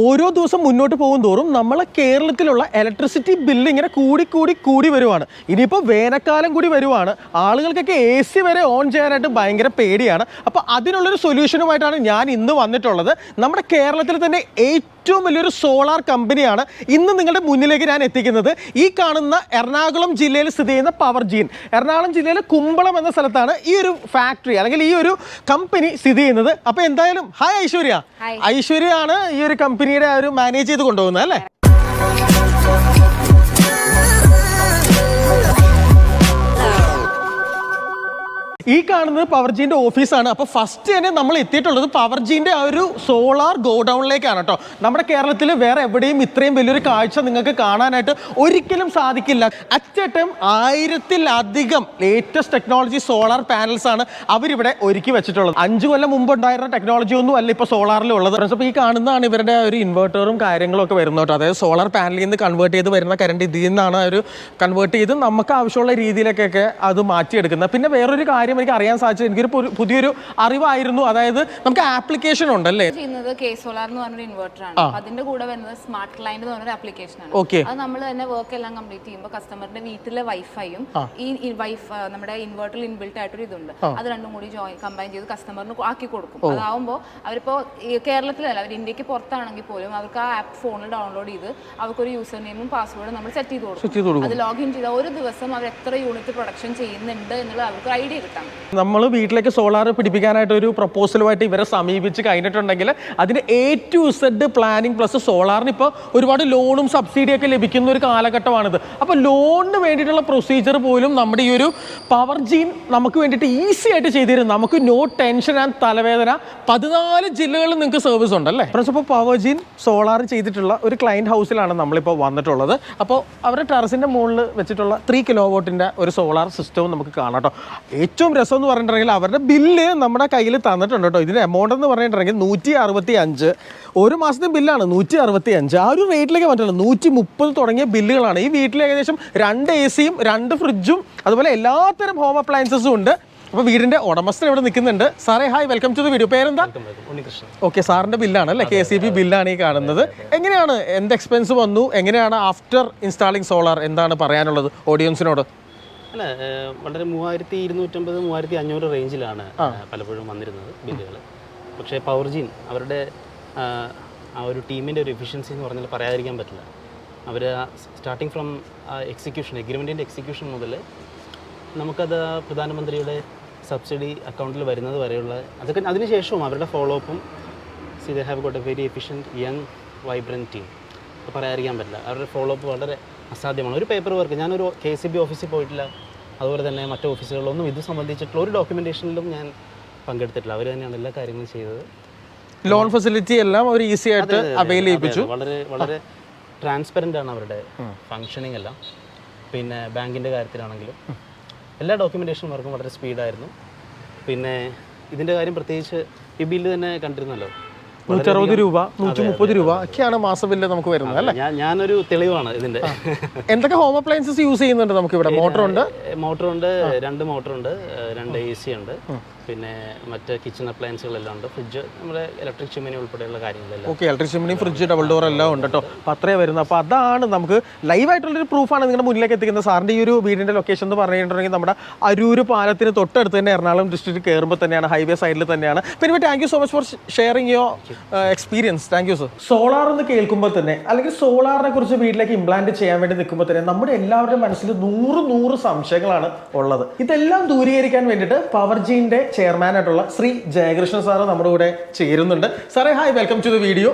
ഓരോ ദിവസം മുന്നോട്ട് പോകും തോറും നമ്മളെ കേരളത്തിലുള്ള ഇലക്ട്രിസിറ്റി ബില്ല് ഇങ്ങനെ കൂടി കൂടി കൂടി വരുവാണ്. ഇനിയിപ്പോൾ വേനൽക്കാലം കൂടി വരുവാണ്. ആളുകൾക്കൊക്കെ എ സി വരെ ഓൺ ചെയ്യാനായിട്ട് ഭയങ്കര പേടിയാണ്. അപ്പോൾ അതിനുള്ളൊരു സൊല്യൂഷനുമായിട്ടാണ് ഞാൻ ഇന്ന് വന്നിട്ടുള്ളത്. നമ്മുടെ കേരളത്തിൽ തന്നെ ഏറ്റവും വലിയൊരു സോളാർ കമ്പനിയാണ് ഇന്ന് നിങ്ങളുടെ മുന്നിലേക്ക് ഞാൻ എത്തിക്കുന്നത്. ഈ കാണുന്ന എറണാകുളം ജില്ലയിൽ സ്ഥിതി ചെയ്യുന്ന പവർ ജീൻ എറണാകുളം ജില്ലയിലെ കുമ്പളം എന്ന സ്ഥലത്താണ് ഈ ഒരു ഫാക്ടറി അല്ലെങ്കിൽ ഈ ഒരു കമ്പനി സ്ഥിതി ചെയ്യുന്നത്. അപ്പോൾ എന്തായാലും ഹായ് ഐശ്വര്യ. ഐശ്വര്യ ഐശ്വര്യയാണ് ഈ ഒരു കമ്പനിയുടെ ആ ഒരു മാനേജ് ചെയ്ത് കൊണ്ടുപോകുന്നത് അല്ലേ? ഈ കാണുന്നത് പവർജീന്റെ ഓഫീസാണ്. അപ്പോൾ ഫസ്റ്റ് തന്നെ നമ്മൾ എത്തിയിട്ടുള്ളത് പവർജീന്റെ ആ ഒരു സോളാർ ഗോഡൗണിലേക്കാണ് കേട്ടോ. നമ്മുടെ കേരളത്തിൽ വേറെ എവിടെയും ഇത്രയും വലിയൊരു കാഴ്ച നിങ്ങൾക്ക് കാണാനായിട്ട് ഒരിക്കലും സാധിക്കില്ല. അറ്റ് എ ടൈം ആയിരത്തിലധികം ലേറ്റസ്റ്റ് ടെക്നോളജി സോളാർ പാനൽസ് ആണ് അവരിവിടെ ഒരുക്കി വെച്ചിട്ടുള്ളത്. അഞ്ച് കൊല്ലം മുമ്പ് ഉണ്ടായിരുന്ന ടെക്നോളജി ഒന്നും അല്ല ഇപ്പോൾ സോളാറിൽ ഉള്ളത്. അപ്പോൾ ഈ കാണുന്നതാണ് ഇവരുടെ ഒരു ഇൻവെർട്ടറും കാര്യങ്ങളും ഒക്കെ വരുന്നത് കേട്ടോ. അതായത് സോളാർ പാനലിൽ നിന്ന് കൺവേർട്ട് ചെയ്ത് വരുന്ന കറണ്ട് ഇതിൽ നിന്നാണ് ഒരു കൺവേർട്ട് ചെയ്ത് നമുക്ക് ആവശ്യമുള്ള രീതിയിലേക്കൊക്കെ അത് മാറ്റിയെടുക്കുന്നത്. പിന്നെ വേറൊരു കാര്യം എനിക്ക് അറിയാൻ സാധിച്ചത്. എനിക്കൊരു പുതിയൊരു അറിവായിരുന്നു. അതായത് നമുക്ക് ആപ്ലിക്കേഷൻ ഉണ്ടല്ലേ? ചെയ്യുന്നത് കെ സോളാർ എന്ന് പറഞ്ഞൊരു ഇൻവെർട്ടർ ആണ്. അതിന്റെ കൂടെ വരുന്നത് സ്മാർട്ട് ക്ലയന്റ് എന്ന് പറഞ്ഞൊരു ആപ്ലിക്കേഷൻ ആണ്. ഓക്കെ. അത് നമ്മൾ തന്നെ വർക്ക് എല്ലാം കംപ്ലീറ്റ് ചെയ്യുമ്പോൾ കസ്റ്റമറിന്റെ വീട്ടിലെ വൈഫൈയും ഈ വൈഫ് നമ്മുടെ ഇൻവെർട്ടറിൽ ഇൻബിൽട്ട് ആയിട്ടൊരു ഇതുണ്ട്. അത് രണ്ടും കൂടി ജോയിൻ കമ്പൈൻ ചെയ്ത് കസ്റ്റമറിന് ആക്കി കൊടുക്കും. അതാവുമ്പോൾ അവരിപ്പോ കേരളത്തിലല്ല അവർ ഇന്ത്യയ്ക്ക് പുറത്താണെങ്കിൽ പോലും അവർക്ക് ആ ആപ്പ് ഫോണിൽ ഡൗൺലോഡ് ചെയ്ത് അവർക്കൊരു യൂസർ നെയിമും പാസ്വേഡും നമ്മൾ സെറ്റ് ചെയ്ത് കൊടുക്കും. അത് ലോഗിൻ ചെയ്താൽ ഒരു ദിവസം അവർ എത്ര യൂണിറ്റ് പ്രൊഡക്ഷൻ ചെയ്യുന്നുണ്ട് എന്നുള്ളത് അവർക്ക് ഐഡിയ കിട്ടാം. നമ്മൾ വീട്ടിലേക്ക് സോളാർ പിടിപ്പിക്കാനായിട്ട് ഒരു പ്രപ്പോസലുമായിട്ട് ഇവരെ സമീപിച്ച് കഴിഞ്ഞിട്ടുണ്ടെങ്കിൽ അതിന് A to Z planning plus സോളാറിന് ഇപ്പോൾ ഒരുപാട് ലോണും സബ്സിഡിയൊക്കെ ലഭിക്കുന്ന ഒരു കാലഘട്ടമാണിത്. അപ്പോൾ ലോണിന് വേണ്ടിയിട്ടുള്ള പ്രൊസീജിയർ പോലും നമ്മുടെ ഈ ഒരു പവർ ജീൻ നമുക്ക് വേണ്ടിയിട്ട് ഈസി ആയിട്ട് ചെയ്തു തരും നമുക്ക് നോ ടെൻഷൻ ആൻഡ് തലവേദന പതിനാല് ജില്ലകളിൽ നിങ്ങൾക്ക് സർവീസ് ഉണ്ടല്ലേ? അപ്പോൾ പവർ ജീൻ സോളാർ ചെയ്തിട്ടുള്ള ഒരു ക്ലയന്റ് ഹൗസിലാണ് നമ്മളിപ്പോൾ വന്നിട്ടുള്ളത്. അപ്പോൾ അവരുടെ ടെറസിന്റെ മുകളിൽ വെച്ചിട്ടുള്ള ത്രീ കിലോ വോട്ടിന്റെ ഒരു സോളാർ സിസ്റ്റവും നമുക്ക് കാണാം കേട്ടോ. ഏറ്റവും രസം എന്ന് പറഞ്ഞിട്ടുണ്ടെങ്കിൽ അവരുടെ ബില്ല് നമ്മുടെ കയ്യിൽ തന്നിട്ടുണ്ട് കേട്ടോ. ഇതിന്റെ എമൗണ്ട് എന്ന് പറഞ്ഞിട്ടുണ്ടെങ്കിൽ നൂറ്റി അറുപത്തി അഞ്ച് ഒരു മാസത്തെ ബില്ലാണ് നൂറ്റി അറുപത്തി അഞ്ച് ആ ഒരു റേറ്റിലേക്ക് പറ്റില്ല നൂറ്റി മുപ്പത് തുടങ്ങിയ ബില്ലുകളാണ്. ഈ വീട്ടിൽ ഏകദേശം രണ്ട് എ സിയും രണ്ട് ഫ്രിഡ്ജും അതുപോലെ എല്ലാത്തരം ഹോം അപ്ലയൻസസും ഉണ്ട്. അപ്പോൾ വീടിന്റെ ഉടമസ്ഥൻ ഇവിടെ നിൽക്കുന്നുണ്ട്. സാറേ hi welcome to the video പേരെന്താ? ഓക്കെ സാറിന്റെ ബില്ലാണ് അല്ലേ? കെ സി ബി ബില്ലാണ് ഈ കാണുന്നത്. എങ്ങനെയാണ് എന്ത് എക്സ്പെൻസ് വന്നു? എങ്ങനെയാണ് ആഫ്റ്റർ ഇൻസ്റ്റാളിങ് സോളാർ എന്താണ് പറയാനുള്ളത് ഓഡിയൻസിനോട് അല്ല വളരെ മൂവായിരത്തി ഇരുന്നൂറ്റമ്പത് മൂവായിരത്തി അഞ്ഞൂറ് റേഞ്ചിലാണ് പലപ്പോഴും വന്നിരുന്നത് ബില്ലുകൾ പക്ഷേ പവർജീൻ അവരുടെ ആ ഒരു ടീമിന്റെ ഒരു എഫിഷ്യൻസി എന്ന് പറഞ്ഞാൽ പറയാതിരിക്കാൻ പറ്റില്ല. അവർ സ്റ്റാർട്ടിങ് ഫ്രം എക്സിക്യൂഷൻ എഗ്രിമെന്റിന്റെ എക്സിക്യൂഷൻ മുതൽ നമുക്കത് പ്രധാനമന്ത്രിയുടെ സബ്സിഡി അക്കൗണ്ടിൽ വരുന്നത് വരെയുള്ള അതൊക്കെ അതിനുശേഷവും അവരുടെ follow അപ്പും see they have got a very efficient young vibrant team പറയാതിരിക്കാൻ പറ്റില്ല. അവരുടെ ഫോളോ അപ്പ് വളരെ അസാധ്യമാണ്. ഒരു പേപ്പർ വർക്ക് ഞാനൊരു കെ സി ബി ഓഫീസിൽ പോയിട്ടില്ല. അതുപോലെ തന്നെ മറ്റു ഓഫീസുകളിലൊന്നും ഇത് സംബന്ധിച്ചിട്ടുള്ള ഒരു ഡോക്യുമെന്റേഷനിലും ഞാൻ പങ്കെടുത്തിട്ടില്ല. അവർ തന്നെയാണ് എല്ലാ കാര്യങ്ങളും ചെയ്തത്. ലോൺ ഫെസിലിറ്റി എല്ലാം അവർ ഈസി ആയിട്ട് അവൈൽ ചെയ്യിപ്പിച്ചു. വളരെ വളരെ ട്രാൻസ്പെറന്റ് ആണ് അവരുടെ ഫങ്ഷനിങ് എല്ലാം. പിന്നെ ബാങ്കിന്റെ കാര്യത്തിലാണെങ്കിലും. എല്ലാ ഡോക്യുമെന്റേഷൻ വർക്കും വളരെ സ്പീഡായിരുന്നു പിന്നെ ഇതിന്റെ കാര്യം പ്രത്യേകിച്ച് ഈ ബില്ല് തന്നെ കണ്ടിരുന്നല്ലോ. നൂറ്ററുപത് രൂപ നൂറ്റി മുപ്പത് രൂപ ഒക്കെയാണ് മാസ ബില്ല് നമുക്ക് വരുന്നത് അല്ലേ? ഞാനൊരു തെളിവാണ് ഇതിന്റെ. എന്തൊക്കെ ഹോം അപ്ലയൻസസ് യൂസ് ചെയ്യുന്നുണ്ട് നമുക്ക് ഇവിടെ മോട്ടറുണ്ട് മോട്ടറുണ്ട് രണ്ട് മോട്ടറുണ്ട് രണ്ട് എ സി ഉണ്ട്. പിന്നെ മറ്റ് കിച്ചൺ അപ്ലയൻസുകളെല്ലാം ഉണ്ട്. ഫ്രിഡ്ജ് നമ്മുടെ ഇലക്ട്രിക് ചിമ്മിനി ഉൾപ്പെടെയുള്ള കാര്യങ്ങളെല്ലാം. Okay electric chimney fridge double door എല്ലാം ഉണ്ട് കേട്ടോ അപ്പോൾ അത്രേ വരുന്നത്. അപ്പോൾ അതാണ് നമുക്ക് ലൈവ് ആയിട്ടുള്ളൊരു പ്രൂഫാണ് നിങ്ങളുടെ മുന്നിലേക്ക് എത്തിക്കുന്നത്. സാറിന്റെ ഈ ഒരു വീടിന്റെ ലൊക്കേഷൻ എന്ന് പറഞ്ഞിട്ടുണ്ടെങ്കിൽ നമ്മുടെ അരൂര് പാലത്തിന് തൊട്ടടുത്ത് തന്നെ എറണാകുളം ഡിസ്ട്രിക്റ്റ് കയറുമ്പോൾ തന്നെയാണ് ഹൈവേ സൈഡിൽ തന്നെയാണ്. പിന്നെ thank you so much for sharing your experience thank you sir solar എന്ന് കേൾക്കുമ്പോൾ തന്നെ അല്ലെങ്കിൽ സോളാറിനെ കുറിച്ച് വീട്ടിലേക്ക് ഇംപ്ലാന്റ് ചെയ്യാൻ വേണ്ടി നിൽക്കുമ്പോൾ തന്നെ നമ്മുടെ എല്ലാവരുടെ മനസ്സിൽ നൂറ് നൂറ് സംശയങ്ങളാണ് ഉള്ളത്. ഇതെല്ലാം ദൂരീകരിക്കാൻ വേണ്ടിയിട്ട് പവർജീന്റെ ചെയർമാനായിട്ടുള്ള ശ്രീ ജയകൃഷ്ണൻ സാറ് നമ്മുടെ കൂടെ ചേരുന്നുണ്ട്. സാറേ hi welcome to the video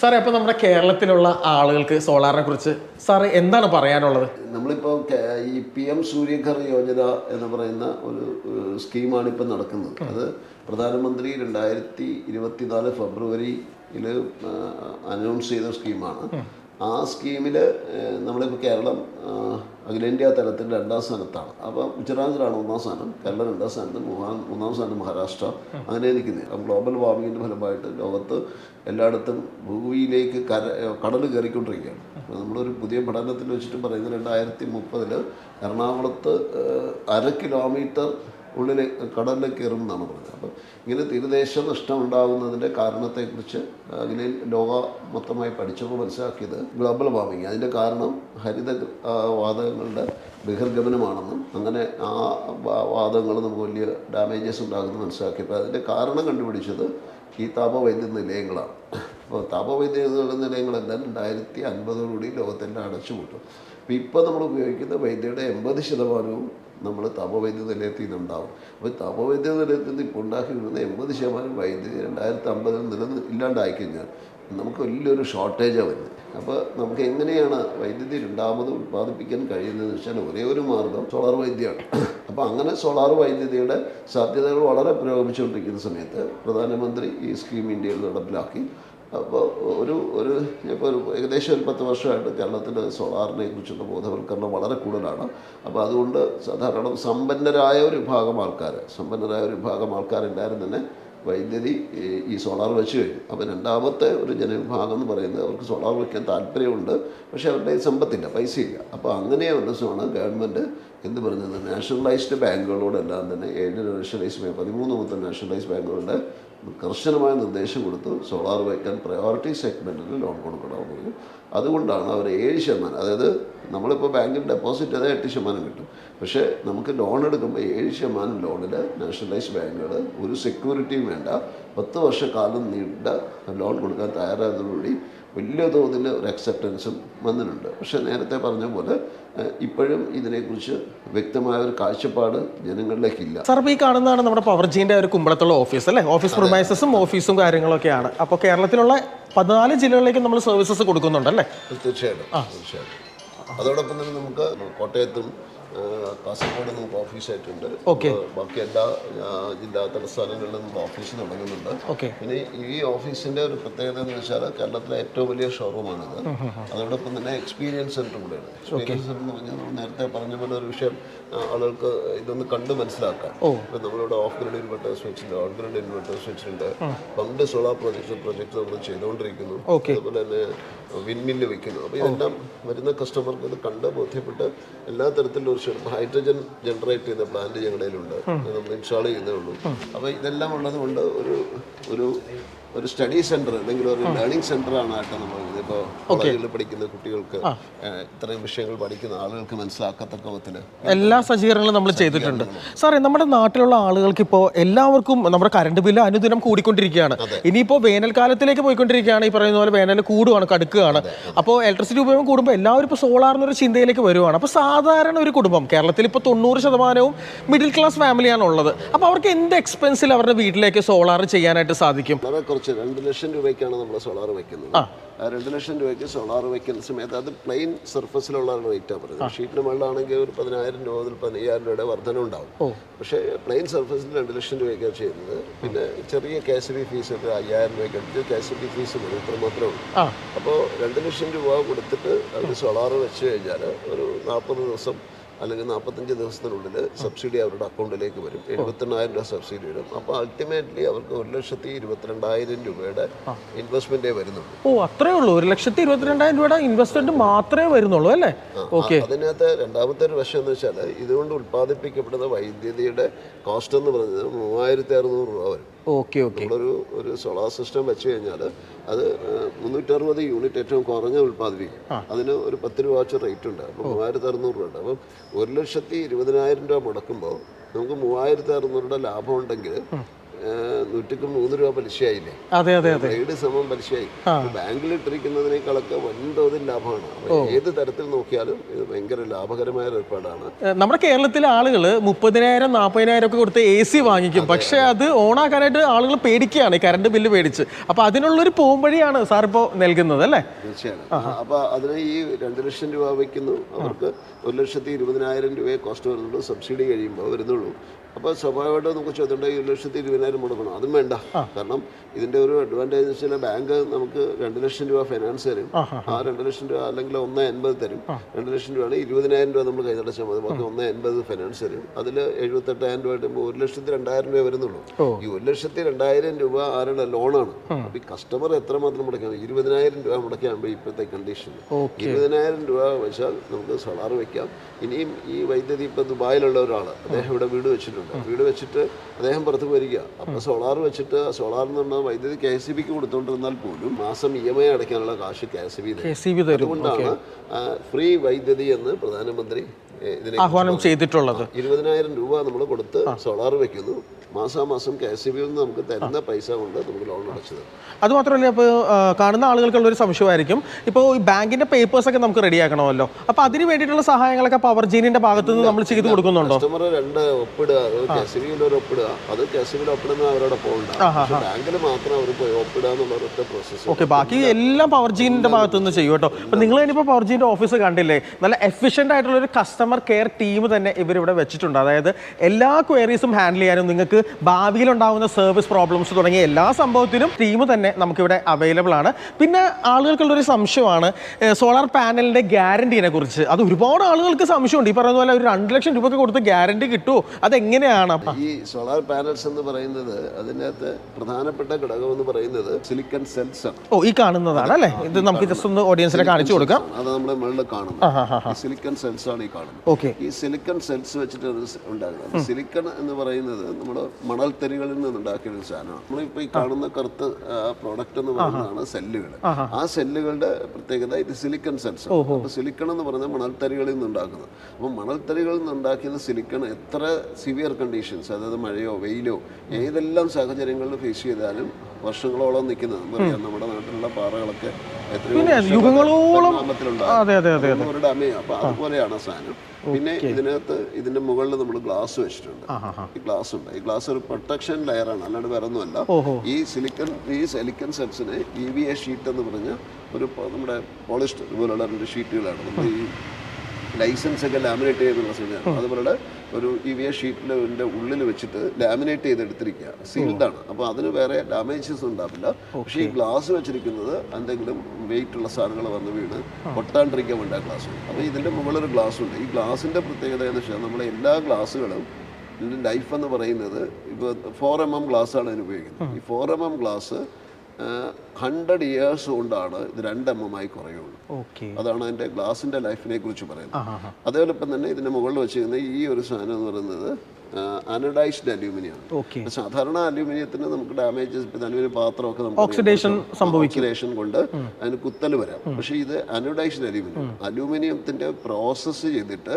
സാറേ അപ്പോൾ നമ്മുടെ കേരളത്തിലുള്ള ആളുകൾക്ക് സോളാറിനെ കുറിച്ച് സാറ് എന്താണ് പറയാനുള്ളത്? നമ്മളിപ്പോൾ ഈ പി എം സൂര്യഘർ യോജന എന്ന് പറയുന്ന ഒരു സ്കീമാണ് ഇപ്പം നടക്കുന്നത്. അത് പ്രധാനമന്ത്രി രണ്ടായിരത്തി ഇരുപത്തിനാല് ഫെബ്രുവരിയിൽ അനൗൺസ് ചെയ്ത സ്കീമാണ്. ആ സ്കീമിൽ നമ്മളിപ്പോൾ കേരളം അഖിലേന്ത്യാ തലത്തിൽ രണ്ടാം സ്ഥാനത്താണ്. അപ്പം ഗുജറാത്തിലാണ് ഒന്നാം സ്ഥാനം കേരളം രണ്ടാം സ്ഥാനത്ത് മൂന്നാം മൂന്നാം സ്ഥാനം മഹാരാഷ്ട്ര അങ്ങനെ നിൽക്കുന്നത് അപ്പം ഗ്ലോബൽ വാർമിങ്ങിന്റെ ഫലമായിട്ട് ലോകത്ത് എല്ലായിടത്തും ഭൂമിയിലേക്ക് കര കടൽ കയറിക്കൊണ്ടിരിക്കുകയാണ്. അപ്പോൾ നമ്മളൊരു പുതിയ പഠനത്തിൽ വെച്ചിട്ട് പറയുന്നത് രണ്ടായിരത്തി മുപ്പതിൽ എറണാകുളത്ത് അര കിലോമീറ്റർ ഉള്ളിൽ കടലിൽ കയറും എന്നാണ് പറഞ്ഞത്. അപ്പം ഇങ്ങനെ തീരദേശ നഷ്ടം ഉണ്ടാകുന്നതിന്റെ കാരണത്തെക്കുറിച്ച് അങ്ങനെ ലോക മൊത്തമായി പഠിച്ചപ്പോൾ മനസ്സിലാക്കിയത് ഗ്ലോബൽ വാർമിംഗ്. അതിന്റെ കാരണം ഹരിത വാതകങ്ങളുടെ ബഹിർഗമനമാണെന്നും അങ്ങനെ ആ വാതകങ്ങൾ നമുക്ക് വലിയ ഡാമേജസ് ഉണ്ടാകുമെന്ന് മനസ്സിലാക്കിയപ്പോൾ അതിന്റെ കാരണം കണ്ടുപിടിച്ചത് ഈ താപവൈദ്യുത നിലയങ്ങളാണ്. അപ്പോൾ താപവൈദ്യുത നിലയങ്ങളെല്ലാം രണ്ടായിരത്തി അൻപതോടുകൂടി ലോകത്തെല്ലാം അടച്ചുപൂട്ടും. അപ്പോൾ ഇപ്പോൾ നമ്മൾ ഉപയോഗിക്കുന്ന വൈദ്യുതിയുടെ എൺപത് ശതമാനവും നമ്മൾ തപവൈദ്യുത നിലയത്തിൽ നിന്നുണ്ടാവും അപ്പോൾ തപവൈദ്യുത നിലയത്തിൽ നിന്ന് ഇപ്പോൾ ഉണ്ടാക്കി വരുന്ന എൺപത് ശതമാനം വൈദ്യുതി രണ്ടായിരത്തി അമ്പതിൽ നിലനിന്ന് ഇല്ലാണ്ടായി കഴിഞ്ഞാൽ നമുക്ക് വലിയൊരു ഷോർട്ടേജാണ് വരുന്നത്. അപ്പോൾ നമുക്ക് എങ്ങനെയാണ് വൈദ്യുതി രണ്ടാമത് ഉത്പാദിപ്പിക്കാൻ കഴിയുന്നതെന്ന് വെച്ചാൽ ഒരേ ഒരു മാർഗം സോളാർ വൈദ്യുതിയാണ് അപ്പോൾ അങ്ങനെ സോളാർ വൈദ്യുതിയുടെ സാധ്യതകൾ വളരെ പുരോഗമിച്ചുകൊണ്ടിരിക്കുന്ന സമയത്ത് പ്രധാനമന്ത്രി ഈ സ്കീം ഇന്ത്യയിൽ നടപ്പിലാക്കി. അപ്പോൾ ഒരു ഒരു ഇപ്പോൾ ഒരു ഏകദേശം ഒരു പത്ത് വർഷമായിട്ട് കേരളത്തിൽ സോളാറിനെ കുറിച്ചുള്ള ബോധവൽക്കരണം വളരെ കൂടുതലാണ്. അപ്പോൾ അതുകൊണ്ട് സാധാരണ സമ്പന്നരായ ഒരു വിഭാഗം ആൾക്കാർ സമ്പന്നരായ ഒരു വിഭാഗം ആൾക്കാരെല്ലാവരും തന്നെ വൈദ്യുതി ഈ- സോളാർ വെച്ച് കഴിഞ്ഞു. അപ്പോൾ രണ്ടാമത്തെ ഒരു ജനവിഭാഗം എന്ന് പറയുന്നത് അവർക്ക് സോളാർ വയ്ക്കാൻ താല്പര്യമുണ്ട് പക്ഷേ അവരുടെ സമ്പത്തില്ല പൈസയില്ല. അപ്പോൾ അങ്ങനെ ഒരു ദിവസമാണ് ഗവൺമെന്റ് എന്ന് പറഞ്ഞത്? നാഷണലൈസ്ഡ് ബാങ്കുകളോടെല്ലാം തന്നെ ഏഴ് നാഷണലൈസ് പതിമൂന്ന് മുതൽ നാഷണലൈസ്ഡ് ബാങ്കുകളുടെ കർശനമായ നിർദ്ദേശം കൊടുത്തു. സോളാർ വയ്ക്കാൻ പ്രയോറിറ്റി സെഗ്മെന്റിൽ ലോൺ കൊടുക്കണമെന്ന്. പറഞ്ഞു അതുകൊണ്ടാണ് അവർ ഏഴ് ശതമാനം അതായത് നമ്മളിപ്പോൾ ബാങ്കിൽ ഡെപ്പോസിറ്റ് ചെയ്താൽ എട്ട് ശതമാനം കിട്ടും. പക്ഷേ നമുക്ക് ലോൺ എടുക്കുമ്പോൾ ഏഴ് ശതമാനം ലോണിൽ നാഷണലൈസ്ഡ് ബാങ്കുകൾ ഒരു സെക്യൂരിറ്റിയും വേണ്ട. പത്ത് വർഷക്കാലം നീണ്ട ലോൺ കൊടുക്കാൻ തയ്യാറായതോടുകൂടി വലിയ തോതിൽ ഒരു അക്സെപ്റ്റൻസും വന്നിട്ടുണ്ട്. പക്ഷേ നേരത്തെ പറഞ്ഞ പോലെ ഇപ്പോഴും ഇതിനെക്കുറിച്ച് വ്യക്തമായ ഒരു കാഴ്ചപ്പാട് ജനങ്ങളിലേക്കില്ല. സാർ ഈ കാണുന്നതാണ് നമ്മുടെ പവർജീന്റെ ഒരു കുമ്പളത്തുള്ള ഓഫീസ് അല്ലേ? ഓഫീസ് പ്രൊമൈസസും ഓഫീസും കാര്യങ്ങളൊക്കെയാണ്. അപ്പോൾ കേരളത്തിലുള്ള പതിനാല് ജില്ലകളിലേക്ക് നമ്മൾ സർവീസസ് കൊടുക്കുന്നുണ്ടല്ലേ? തീർച്ചയായിട്ടും തീർച്ചയായിട്ടും. അതോടൊപ്പം തന്നെ നമുക്ക് കോട്ടയത്തും കാസർഗോഡ് നമുക്ക് ഓഫീസായിട്ടുണ്ട് ബാക്കി എല്ലാ ജില്ലാ തലസ്ഥാനങ്ങളിൽ നമുക്ക് ഓഫീസ് തുടങ്ങുന്നുണ്ട്. പിന്നെ ഈ ഓഫീസിന്റെ ഒരു പ്രത്യേകത എന്ന് വെച്ചാൽ കേരളത്തിലെ ഏറ്റവും വലിയ ഷോറൂമാണിത് അതോടൊപ്പം തന്നെ എക്സ്പീരിയൻസ് സെന്റർ കൂടെയാണ്. എക്സ്പീരിയൻസ് സെന്റർ എന്ന് പറഞ്ഞാൽ നമ്മൾ നേരത്തെ പറഞ്ഞ പോലെ ഒരു വിഷയം ആളുകൾക്ക് ഇതൊന്ന് കണ്ട് മനസ്സിലാക്കാം. ഇപ്പം നമ്മളിവിടെ ഓഫ് ഗ്രേഡ് ഇൻവെർട്ടർ സ്വിച്ച് ഉണ്ട് ഓൺ ഗ്രേഡ് ഇൻവെർട്ടർ സ്വിച്ച് ഉണ്ട് പണ്ട് സോളാർ പ്രൊജക്ട് പ്രൊജക്ട് നമ്മൾ ചെയ്തുകൊണ്ടിരിക്കുന്നു. അതുപോലെ തന്നെ വിൻമില്ല് വെക്കുന്നു. അപ്പോൾ ഇതെല്ലാം വരുന്ന കസ്റ്റമർക്ക് ഇത് കണ്ട് ബോധ്യപ്പെട്ട് എല്ലാ തരത്തിലുള്ള ഒരു ഷെഡ് ഹൈഡ്രജൻ ജനറേറ്റ് ചെയ്യുന്ന പ്ലാന്റ് ഞങ്ങളുടെ കയ്യിലുണ്ട്. നമ്മൾ ഇൻസ്റ്റാൾ ചെയ്യുന്നേ ഉള്ളൂ. അപ്പോൾ ഇതെല്ലാം ഉള്ളത് കൊണ്ട് ഒരു ഒരു ഒരു സ്റ്റഡി സെന്റർ അല്ലെങ്കിൽ ഒരു ലേണിംഗ് സെന്റർ ആണ് ആയിട്ട് നമ്മൾ ഇപ്പോൾ കോളേജിൽ പഠിക്കുന്ന കുട്ടികൾക്ക് ഇത്രയും വിഷയങ്ങൾ പഠിക്കുന്ന ആളുകൾക്ക് മനസ്സിലാക്കത്തക്ക വിധത്തിൽ എല്ലാ സജ്ജീകരണങ്ങളും നമ്മൾ ചെയ്തിട്ടുണ്ട്. സാറേ നമ്മുടെ നാട്ടിലുള്ള ആളുകൾക്ക് ഇപ്പോൾ എല്ലാവർക്കും നമ്മുടെ കറണ്ട് ബില്ല് അനുദിനം കൂടിക്കൊണ്ടിരിക്കുകയാണ്. ഇനിയിപ്പോൾ വേനൽക്കാലത്തിലേക്ക് പോയിക്കൊണ്ടിരിക്കുകയാണ്. ഈ പറയുന്ന പോലെ വേനൽ കൂടുകയാണ് കടുക്കുകയാണ്. അപ്പോൾ ഇലക്ട്രിസിറ്റി ഉപയോഗം കൂടുമ്പോൾ എല്ലാവരും ഇപ്പോൾ സോളാർ എന്നൊരു ചിന്തയിലേക്ക് വരുവാണ്. അപ്പോൾ സാധാരണ ഒരു കുടുംബം കേരളത്തിൽ ഇപ്പോൾ തൊണ്ണൂറ് ശതമാനവും മിഡിൽ ക്ലാസ് ഫാമിലിയാണ് ഉള്ളത് അപ്പോൾ അവർക്ക് എന്ത് എക്സ്പെൻസിൽ അവരുടെ വീട്ടിലേക്ക് സോളാർ ചെയ്യാനായിട്ട് സാധിക്കും? കുറച്ച് രണ്ട് ലക്ഷം രൂപയ്ക്കാണ് നമ്മൾ സോളാർ വയ്ക്കുന്നത് ആ. രണ്ട് ലക്ഷം രൂപയ്ക്ക് സോളാർ വയ്ക്കുന്ന സമയത്ത് അത് പ്ലെയിൻ സർഫസിലുള്ള റേറ്റാണ് പറയുന്നത്. ഷീറ്റിന് മുകളിലാണെങ്കിൽ ഒരു പതിനായിരം രൂപ മുതൽ പതിനയ്യായിരം രൂപയുടെ വർധന ഉണ്ടാവും പക്ഷേ പ്ലെയിൻ സർഫസിൽ രണ്ട് ലക്ഷം രൂപയ്ക്കാണ് ചെയ്യുന്നത്. പിന്നെ ചെറിയ കെ എസ് ബി ഫീസ് ഒരു അയ്യായിരം രൂപയ്ക്ക് അടുത്ത് കെ എസ് ബി ഫീസ് വരും ഇത്ര മാത്രമേ ഉള്ളൂ അപ്പോൾ രണ്ട് ലക്ഷം രൂപ കൊടുത്തിട്ട് അവർ സോളാർ വെച്ച് കഴിഞ്ഞാൽ ഒരു നാൽപ്പത് ദിവസം അല്ലെങ്കിൽ നാൽപ്പത്തഞ്ച് ദിവസത്തിനുള്ളിൽ സബ്സിഡി അവരുടെ അക്കൗണ്ടിലേക്ക് വരും. എഴുപത്തെണ്ണായിരം രൂപ സബ്സിഡി വരും. അപ്പോൾ അൾട്ടിമേറ്റ്ലി അവർക്ക് ഒരു ലക്ഷത്തി ഇരുപത്തിരണ്ടായിരം രൂപയുടെ ഇൻവെസ്റ്റ്മെന്റ് വരുന്നുള്ളൂ. ഓ അത്രേ ഉള്ളൂ. ഒരു ലക്ഷത്തി ഇരുപത്തിരണ്ടായിരം രൂപയുടെ ഇൻവെസ്റ്റ്മെന്റ് മാത്രമേ വരുന്നുള്ളൂ അല്ലേ? ഓക്കെ അതിനകത്ത് രണ്ടാമത്തെ ഒരു വശം എന്ന് വെച്ചാൽ ഇതുകൊണ്ട് ഉൽപ്പാദിപ്പിക്കപ്പെടുന്ന വൈദ്യുതിയുടെ കോസ്റ്റ് എന്ന് പറയുന്നത് മൂവായിരത്തി അറുന്നൂറ് രൂപ വരും. Okay okay. നമ്മളൊരു ഒരു സോളാർ സിസ്റ്റം വെച്ച് കഴിഞ്ഞാൽ അത് മുന്നൂറ്ററുപത് യൂണിറ്റ് ഏറ്റവും കുറഞ്ഞ ഉൽപ്പാദിപ്പിക്കും. അതിന് ഒരു പത്ത് രൂപ വെച്ച് റേറ്റ് ഉണ്ട്. അപ്പോൾ മൂവായിരത്തി അറുന്നൂറ് രൂപ ഉണ്ട്. അപ്പം ഒരു ലക്ഷത്തി ഇരുപതിനായിരം രൂപ മുടക്കുമ്പോൾ നമുക്ക് മൂവായിരത്തി അറുന്നൂറ് രൂപ ലാഭം ഉണ്ടെങ്കിൽ നൂറ്റിക്ക് മൂന്ന് രൂപ പലിശയായില്ലേ? അതെ അതെ അതെ. ട്രേഡ് സമം പലിശയായി. ബാങ്കിൽ ഇട്ടിരിക്കുന്നതിനേക്കാളൊക്കെ വൻതോതിൽ ലാഭമാണ്. ഏത് തരത്തിൽ നോക്കിയാലും ഇത് ഭയങ്കര ലാഭകരമായ ഏർപ്പാടാണ്. നമ്മുടെ കേരളത്തിലെ ആളുകൾ മുപ്പതിനായിരം നാൽപ്പതിനായിരം ഒക്കെ കൊടുത്ത് എ സി വാങ്ങിക്കും. പക്ഷേ അത്. ഓണാക്കാനായിട്ട് ആളുകൾ പേടിക്കുകയാണ് കറണ്ട് ബില്ല് പേടിച്ച് അപ്പോൾ അതിനുള്ളൊരു പോകുമ്പഴിയാണ് സാർ ഇപ്പോൾ നൽകുന്നത് അല്ലേ? തീർച്ചയാണ് അപ്പൊ അതിന് ഈ രണ്ട് ലക്ഷം രൂപ വയ്ക്കുന്നു. അവർക്ക് ഒരു ലക്ഷത്തി ഇരുപതിനായിരം രൂപയെ കോസ്റ്റ് വരുന്നുള്ളൂ. സബ്സിഡി കഴിയുമ്പോൾ വരുന്നുള്ളൂ. അപ്പോൾ സ്വാഭാവികമായിട്ട് നമുക്ക് ചോദിക്കേണ്ട ഒരു ലക്ഷത്തി ഇരുപതിനായിരം കൊടുക്കണം. അതും വേണ്ട. കാരണം ഇതിന്റെ ഒരു അഡ്വാന്റേജ് വെച്ചാൽ ബാങ്ക് നമുക്ക് രണ്ട് ലക്ഷം രൂപ ഫൈനാൻസ് തരും. ആ രണ്ട് ലക്ഷം രൂപ അല്ലെങ്കിൽ ഒന്ന് എൺപത് തരും. രണ്ട് ലക്ഷം രൂപയാണ് ഇരുപതിനായിരം രൂപ നമ്മൾ കൈതടച്ചാൽ മതി. ബാക്കി ഒന്ന് എൺപത് ഫൈനാൻസ് തരും. അതിൽ എഴുപത്തെട്ടായിരം രൂപ കിട്ടുമ്പോൾ ഒരു ലക്ഷത്തി രണ്ടായിരം രൂപ വരുന്നുള്ളൂ. ഈ ഒരു ലക്ഷത്തി രണ്ടായിരം രൂപ ആരുടെ ലോണാണ് അപ്പോൾ ഈ കസ്റ്റമർ എത്രമാത്രം മുടക്കണം ഇരുപതിനായിരം രൂപ മുടക്കാകുമ്പോൾ ഇപ്പോഴത്തെ കണ്ടീഷൻ ഇരുപതിനായിരം രൂപ വെച്ചാൽ നമുക്ക് സോളാർ വെക്കാം. ഇനിയും ഈ വൈദ്യുതി ഇപ്പോൾ ദുബായിലുള്ള ഒരാൾ അദ്ദേഹം ഇവിടെ വീട് വെച്ചിട്ടുണ്ട്. വെച്ചിട്ടുണ്ട് വീട് വെച്ചിട്ട് അദ്ദേഹം പുറത്ത് വരിക അപ്പോൾ സോളാർ വെച്ചിട്ട് സോളാർ നിന്ന് വൈദ്യുതി കെ എസ് ബിക്ക് കൊടുത്തുകൊണ്ടിരുന്നാൽ പോലും മാസം ഇ എം ഐ അടയ്ക്കാനുള്ള കാശ് കെ എസ് ബി അതുകൊണ്ടാണ് ഫ്രീ വൈദ്യുതി എന്ന് പ്രധാനമന്ത്രി ഇതിനെ ആഹ്വാനം ചെയ്തിട്ടുള്ളത്. ഇരുപതിനായിരം രൂപ നമ്മൾ കൊടുത്ത് സോളാർ വെക്കുന്നു. മാസാമാസം കെ എസ് ബിയിൽ നിന്ന് നമുക്ക് തരുന്ന പൈസ കൊണ്ട് നമുക്ക് ലോൺ അടച്ചത്. അത് മാത്രമല്ല ഇപ്പോൾ കാണുന്ന ആളുകൾക്കുള്ള ഒരു സംശയമായിരിക്കും. ഇപ്പോൾ ഈ ബാങ്കിന്റെ പേപ്പേഴ്സ് ഒക്കെ നമുക്ക് റെഡിയാക്കണമല്ലോ അപ്പോൾ അതിന് വേണ്ടിയിട്ടുള്ള സഹായങ്ങളൊക്കെ പവർ ജീനിന്റെ ഭാഗത്ത് നിന്ന് നമ്മൾ ചെയ്തു കൊടുക്കുന്നുണ്ടോ? കസ്റ്റമർ രണ്ട് ഒപ്പിടുക കെ എസ് ബിയിൽ ഒരു ഒപ്പിടുക. അത് കെ എസ് ബിയിൽ ഒപ്പിടുന്ന അവരോട് പോകണ്ട. ബാങ്കിൽ മാത്രം അവർ പോയി ഒപ്പിടുക എന്നുള്ള ഒറ്റ പ്രോസസ്സ് ഓക്കെ ബാക്കി എല്ലാം പവർ ജീനിന്റെ ഭാഗത്ത് നിന്ന് ചെയ്യും കേട്ടോ. അപ്പോൾ നിങ്ങൾ ഇനിയിപ്പോൾ പവർ ജീന്റെ ഓഫീസ് കണ്ടില്ലേ? നല്ല എഫിഷ്യന്റ് ആയിട്ടുള്ള ഒരു കസ്റ്റമർ കെയർ ടീം തന്നെ ഇവരിവിടെ വെച്ചിട്ടുണ്ട്. അതായത് എല്ലാ ക്വയറീസും ഹാൻഡിൽ ചെയ്യാനും നിങ്ങൾക്ക് ഭാവിയിൽ ഉണ്ടാകുന്ന സർവീസ് പ്രോബ്ലംസ് തുടങ്ങിയ എല്ലാ സംഭവത്തിനും ടീം തന്നെ നമുക്കിവിടെ അവൈലബിൾ ആണ്. പിന്നെ ആളുകൾക്കുള്ളൊരു സംശയമാണ് സോളാർ പാനലിന്റെ ഗ്യാരണ്ടീനെ കുറിച്ച്. അത് ഒരുപാട് ആളുകൾക്ക് സംശയമുണ്ട്. ഈ പറയുന്ന പോലെ ഒരു രണ്ട് ലക്ഷം രൂപയ്ക്ക് കൊടുത്ത് ഗ്യാരണ്ടി കിട്ടുമോ അതെങ്ങനെയാണ്? ഈ സോളാർ പാനൽസ് എന്ന് പറയുന്നത് അതിനകത്ത് പ്രധാനപ്പെട്ട ഘടകം എന്ന് പറയുന്നത് സിലിക്കൺ സെൽസ് ഓ ഈ കാണുന്നതാണ് അല്ലേ? ഇത് നമുക്ക് ജസ്റ്റ് ഒന്ന് ഓഡിയൻസിനെ കാണിച്ചു കൊടുക്കാം. അത് നമ്മുടെ മുകളിൽ കാണുന്നത്. സിലിക്കൺ സെൽസ് ആണ് ഈ കാണുന്നത്. ഓക്കെ ഈ സിലിക്കൺ സെൽസ് വെച്ചിട്ട് ഉണ്ടാകുന്നത് സിലിക്കൺ എന്ന് പറയുന്നത് നമ്മുടെ മണൽത്തരികളിൽ നിന്ന് ഉണ്ടാക്കിയ ഒരു സാധനമാണ്. നമ്മളിപ്പോൾ ഈ കാണുന്ന കറുത്ത പ്രോഡക്റ്റ് എന്ന് പറയുന്നതാണ് സെല്ലുകൾ. ആ സെല്ലുകളുടെ പ്രത്യേകത ഇത് സിലിക്കൺ സെൽസ് അപ്പോൾ സിലിക്കൺ എന്ന് പറഞ്ഞാൽ മണൽത്തരികളിൽ നിന്ന് ഉണ്ടാക്കുന്നത് അപ്പോൾ മണൽത്തരികളിൽ നിന്ന് ഉണ്ടാക്കിയ സിലിക്കൺ എത്ര സിവിയർ കണ്ടീഷൻസ് അതായത് മഴയോ വെയിലോ ഏതെല്ലാം സാഹചര്യങ്ങളിൽ ഫേസ് ചെയ്താലും വർഷങ്ങളോളം നിൽക്കുന്നത്. നമുക്കറിയാം നമ്മുടെ നാട്ടിലുള്ള പാറകളൊക്കെ വർഷങ്ങൾ യുഗങ്ങളോളം അതെ അതെ അതെ അതെ. അതുപോലെയാണ് സാധനം. പിന്നെ ഇതിനകത്ത് ഇതിന്റെ മുകളിൽ നമ്മൾ ഗ്ലാസ് വെച്ചിട്ടുണ്ട്. ഈ ഗ്ലാസ് ഉണ്ട്. ഈ ഗ്ലാസ് ഒരു പ്രൊട്ടക്ഷൻ ലെയർ ആണ്. അല്ലാണ്ട് വേറെ ഒന്നുമല്ല ഈ സിലിക്കൺ ഈ സിലിക്കൺ സെൽസിനെ ഇ വി എ ഷീറ്റ് എന്ന് പറഞ്ഞ ഒരു നമ്മുടെ പോളിസ്റ്റർ ഇതുപോലുള്ള രണ്ട് ഷീറ്റുകളാണ് നമ്മൾ ഈ ലൈസൻസ് ഒക്കെ ലാമിനേറ്റ് ചെയ്യുന്ന സിനിമയാണ് അതുപോലെ ഒരു ഇ വി എ ഷീറ്റിന്റെ ഉള്ളിൽ വെച്ചിട്ട് ലാമിനേറ്റ് ചെയ്തെടുത്തിരിക്കുക. സീൽഡാണ്. അപ്പോൾ അതിന് വേറെ ഡാമേജസ് ഉണ്ടാവില്ല. പക്ഷേ ഈ ഗ്ലാസ് വെച്ചിരിക്കുന്നത് എന്തെങ്കിലും വെയിറ്റ് ഉള്ള സാധനങ്ങൾ വന്ന് വീണ് പൊട്ടാണ്ടിരിക്കാൻ വേണ്ട ഗ്ലാസ് അപ്പോൾ ഇതിന്റെ മുകളിലൊരു ഗ്ലാസ് ഉണ്ട്. ഈ ഗ്ലാസിന്റെ പ്രത്യേകത എന്ന് വെച്ചാൽ നമ്മുടെ എല്ലാ ഗ്ലാസ്സുകളും ലൈഫ് എന്ന് പറയുന്നത് ഇപ്പോൾ ഫോർ എം എം ഗ്ലാസ് ആണ് അതിന് ഉപയോഗിക്കുന്നത്. ഈ four M M glass hundred years കൊണ്ടാണ് ഇത് രണ്ട് എം എം ആയി കുറയുള്ളൂ അതാണ് അതിന്റെ ഗ്ലാസിന്റെ ലൈഫിനെ കുറിച്ച് പറയുന്നത്. അതേപോലെ തന്നെ ഇതിന്റെ മുകളിൽ വെച്ചിരിക്കുന്ന ഈ ഒരു സാധനം എന്ന് പറയുന്നത് അനഡൈസ്ഡ് അലൂമിനിയം. ഓക്കെ. സാധാരണ അലൂമിനിയത്തിന് നമുക്ക് ഡാമേജസ് അലൂമിനിയം പാത്രമൊക്കെ നമുക്ക് ഓക്സിഡേഷൻ ഓക്സിഡേഷൻ കൊണ്ട് അതിന് കുത്തൽ വരാം. പക്ഷേ ഇത് അനഡൈസ്ഡ് അലൂമിനിയം. അലൂമിനിയത്തിന്റെ പ്രോസസ്സ് ചെയ്തിട്ട്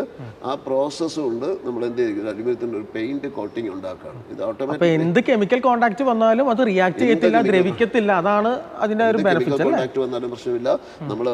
ആ പ്രോസസ്സ് കൊണ്ട് നമ്മൾ എന്ത് ചെയ്യും? അലൂമിനിയത്തിന്റെ ഒരു പെയിന്റ് കോട്ടിംഗ് ഉണ്ടാക്കുകയാണ് ഇത് ഓട്ടോമാറ്റിക് എന്ത് കെമിക്കൽ കോണ്ടാക്ട് വന്നാലും അത് റിയാക്ട് ചെയ്യത്തില്ല ദ്രവിക്കത്തില്ല. അതാണ് അതിന്റെ ഒരു ബെനിഫിറ്റ് അല്ലേ? കോണ്ടാക്ട് വന്നാലും പ്രശ്നമില്ല. നമ്മൾ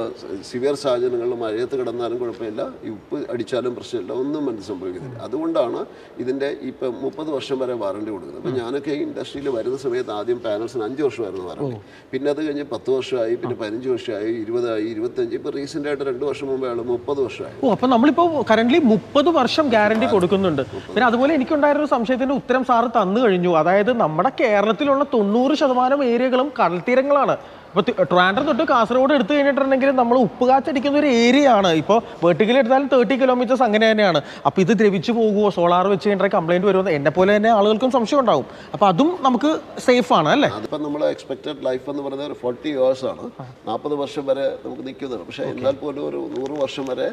സിവിയർ സാഹചര്യങ്ങളിൽ മഴയത്ത് കിടന്നാലും കുഴപ്പമില്ല. ഈ ഉപ്പ് അടിച്ചാലും പ്രശ്നമില്ല. ഒന്നും മനസ്സിൽ സംഭവിക്കുന്നില്ല അതുകൊണ്ടാണ് ഇതിന്റെ ഇപ്പം മുപ്പത് വർഷം വരെ വാറണ്ടി കൊടുക്കുന്നത്. അപ്പം ഞാനൊക്കെ ഇൻഡസ്ട്രിയിൽ വരുന്ന സമയത്ത് ആദ്യം പാനൽസിന് അഞ്ച് വർഷമായിരുന്നു വാറണ്ടി. പിന്നെ അത് കഴിഞ്ഞ് പത്ത് വർഷമായി പിന്നെ പതിനഞ്ച് വർഷമായി ഇരുപതായി ഇരുപത്തഞ്ച് ഇപ്പം റീസെന്റ് ആയിട്ട് രണ്ട് വർഷം മുമ്പേ ആണ് മുപ്പത് വർഷമായി. ഓ അപ്പോൾ നമ്മളിപ്പോൾ കറന്റ് മുപ്പത് വർഷം ഗ്യാരണ്ടി കൊടുക്കുന്നുണ്ട്. പിന്നെ അതുപോലെ എനിക്കുണ്ടായിരുന്ന സംശയത്തിന്റെ ഉത്തരം സാറ് തന്നു കഴിഞ്ഞു. അതായത് നമ്മുടെ കേരളത്തിലുള്ള തൊണ്ണൂറ് ശതമാനം ഏരിയകളും കടൽത്തീരങ്ങളാണ്. ഇപ്പൊ ട്രാൻഡർ തൊട്ട് കാസർഗോഡ് എടുത്തു കഴിഞ്ഞിട്ടുണ്ടെങ്കിൽ നമ്മൾ ഉപ്പ് കാച്ചടിക്കുന്ന ഒരു ഏരിയ ആണ് ഇപ്പോൾ വെർട്ടിക്കൽ എടുത്താലും തേർട്ടി കിലോമീറ്റേഴ്സ് അങ്ങനെ തന്നെയാണ്. അപ്പോൾ ഇത് ദ്രവിച്ചു പോകുമോ സോളാർ വെച്ച് കഴിഞ്ഞാൽ കംപ്ലൈന്റ് വരുമോ എന്നെ പോലെ തന്നെ ആളുകൾക്കും സംശയം ഉണ്ടാവും. അപ്പോൾ അതും നമുക്ക് സേഫ് ആണ് അല്ലേ? അതിപ്പോൾ നമ്മൾ എക്സ്പെക്റ്റഡ് ലൈഫ് എന്ന് പറയുന്നത് ഒരു ഫോർട്ടി ഇയേഴ്സ് ആണ്. നാൽപ്പത് വർഷം വരെ നമുക്ക് നിൽക്കുന്നുണ്ട് പക്ഷേ എന്നാൽ പോലും ഒരു നൂറ് വർഷം വരെ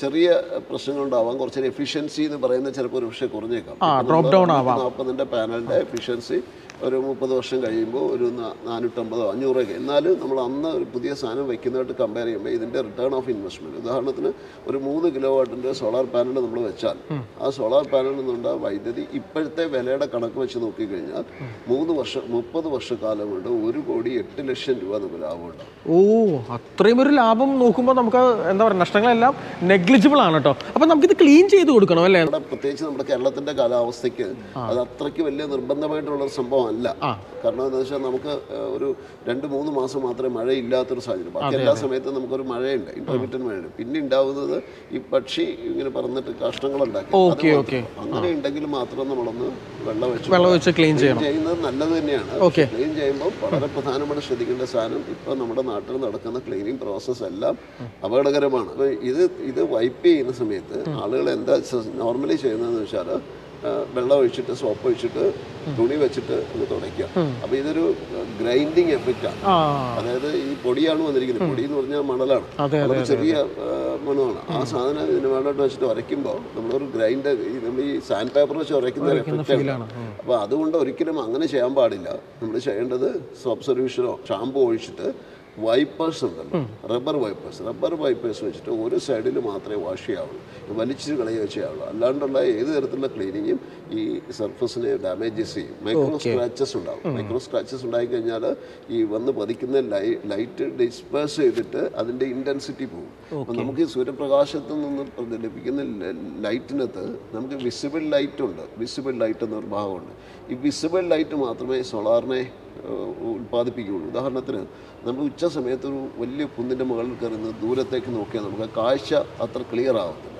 ചെറിയ പ്രശ്നങ്ങൾ ഉണ്ടാവാം. കുറച്ചൊരു എഫിഷ്യൻസി എന്ന് പറയുന്നത് ചിലപ്പോൾ ഒരു പക്ഷേ കുറഞ്ഞേക്കാം. ഡ്രോപ്പ് ഡൗൺ ആവാം. നാൽപ്പതിന്റെ പാനലിന്റെ എഫിഷ്യൻസി ഒരു മുപ്പത് വർഷം കഴിയുമ്പോൾ ഒരു നാനൂറ്റമ്പതോ അഞ്ഞൂറൊക്കെ. എന്നാലും നമ്മൾ അന്ന് ഒരു പുതിയ സാധനം വെക്കുന്നതായിട്ട് കമ്പയർ ചെയ്യുമ്പോൾ ഇതിന്റെ റിട്ടേൺ ഓഫ് ഇൻവെസ്റ്റ്മെന്റ് ഉദാഹരണത്തിന് ഒരു മൂന്ന് കിലോ വാട്ടിന്റെ സോളാർ പാനൽ നമ്മൾ വെച്ചാൽ ആ സോളാർ പാനലിൽ നിന്നുണ്ടായ വൈദ്യുതി ഇപ്പോഴത്തെ വിലയുടെ കണക്ക് വെച്ച് നോക്കിക്കഴിഞ്ഞാൽ മൂന്ന് വർഷം മുപ്പത് വർഷക്കാലം കൊണ്ട് ഒരു കോടി എട്ട് ലക്ഷം രൂപ നമുക്ക് ലാഭമുണ്ട്. ഓ അത്രയും ഒരു ലാഭം നോക്കുമ്പോൾ നമുക്ക് എന്താ പറയുക നഷ്ടങ്ങളെല്ലാം നെഗ്ലിജിബിൾ ആണ് കേട്ടോ. അപ്പം നമുക്കിത് ക്ലീൻ ചെയ്ത് കൊടുക്കണം അല്ലേ? പ്രത്യേകിച്ച് നമ്മുടെ കേരളത്തിന്റെ കാലാവസ്ഥയ്ക്ക് അത് അത്രയ്ക്ക് വലിയ നിർബന്ധമായിട്ടുള്ള ഒരു സംഭവമല്ല കാരണം എന്താ വെച്ചാൽ നമുക്ക് ഒരു രണ്ട് മൂന്ന് മാസം മാത്രമേ മഴ മഴയില്ലാത്തൊരു സാഹചര്യം. ബാക്കി എല്ലാ സമയത്തും നമുക്കൊരു മഴയുണ്ട്. ഇന്റർമീഡിയറ്റ് മഴയുണ്ട്. പിന്നെ ഉണ്ടാവുന്നത് ഈ പക്ഷി ഇങ്ങനെ പറന്നിട്ട് കഷ്ണങ്ങൾ ഉണ്ടാക്കി. അങ്ങനെ ഉണ്ടെങ്കിൽ മാത്രം നമ്മളൊന്ന് വെള്ളം വെച്ച് വെള്ളം വെച്ച് ക്ലീൻ ചെയ്യുന്നത് നല്ലത് തന്നെയാണ്. ക്ലീൻ ചെയ്യുമ്പോൾ വളരെ പ്രധാനമായിട്ട് ശ്രദ്ധിക്കേണ്ട സാധനം. ഇപ്പൊ നമ്മുടെ നാട്ടിൽ നടക്കുന്ന ക്ലീനിങ് പ്രോസസ്സ് എല്ലാം അപകടകരമാണ്. ഇത് ഇത് വൈപ്പ് ചെയ്യുന്ന സമയത്ത് ആളുകൾ എന്താ നോർമലി ചെയ്യുന്നതെന്ന് വെച്ചാൽ വെള്ളം ഒഴിച്ചിട്ട് സോപ്പ് ഒഴിച്ചിട്ട് തുണി വെച്ചിട്ട് ഒന്ന് തുടയ്ക്കുക. അപ്പൊ ഇതൊരു ഗ്രൈൻഡിങ് എഫക്റ്റ്. ആണ് അതായത് ഈ പൊടിയാണ് വന്നിരിക്കുന്നത്. പൊടി എന്ന് പറഞ്ഞാൽ മണലാണ്. അതെ, വളരെ ചെറിയ മണമാണ്. ആ സാധനം ഇതിന് വേണ്ടിട്ട് വെച്ചിട്ട് ഉരയ്ക്കുമ്പോൾ നമ്മളൊരു ഗ്രൈൻഡ് നമ്മൾ ഈ സാൻഡ് പേപ്പർ വെച്ച് ഉരയ്ക്കുന്ന എഫക്റ്റ് അപ്പോൾ അതുകൊണ്ട് ഒരിക്കലും അങ്ങനെ ചെയ്യാൻ പാടില്ല. നമ്മൾ ചെയ്യേണ്ടത് സോപ്പ് സൊല്യൂഷനോ ഷാമ്പു ഒഴിച്ചിട്ട് വൈപ്പേഴ്സ് ഉണ്ടല്ലോ. റബ്ബർ വൈപ്പേഴ്സ് റബ്ബർ വൈപ്പേഴ്സ് വെച്ചിട്ട് ഒരു സൈഡിൽ മാത്രമേ വാഷ് ചെയ്യാവുള്ളൂ. വലിച്ചു കളയുക ചെയ്യാവുള്ളൂ. അല്ലാണ്ടുള്ള ഏത് തരത്തിലുള്ള ക്ലീനിങ്ങും ഈ സർഫസിനെ ഡാമേജസ് ചെയ്യും. മൈക്രോ സ്ക്രാച്ചസ് ഉണ്ടാവും. മൈക്രോ സ്ക്രാച്ചസ് ഉണ്ടായി കഴിഞ്ഞാൽ ഈ വന്ന് പതിക്കുന്ന ലൈറ്റ് ഡിസ്പേഴ്സ് ചെയ്തിട്ട് അതിന്റെ ഇന്റൻസിറ്റി പോകും. അപ്പം നമുക്ക് ഈ സൂര്യപ്രകാശത്ത് നിന്ന് ലഭിക്കുന്ന ലൈറ്റിനകത്ത് നമുക്ക് വിസിബിൾ ലൈറ്റ് ഉണ്ട്. വിസിബിൾ ലൈറ്റ് എന്നൊരു ഭാഗമുണ്ട്. ഈ വിസിബിൾ ലൈറ്റ് മാത്രമേ സോളാറിനെ ഉൽപ്പാദിപ്പിക്കുകയുള്ളൂ ഉദാഹരണത്തിന് നമ്മൾ ഉച്ച സമയത്ത് ഒരു വലിയ കുന്നിന്റെ മുകളിൽ കയറുന്ന ദൂരത്തേക്ക് നോക്കിയാൽ നമുക്ക് കാഴ്ച അത്ര ക്ലിയർ ആവത്തില്ല.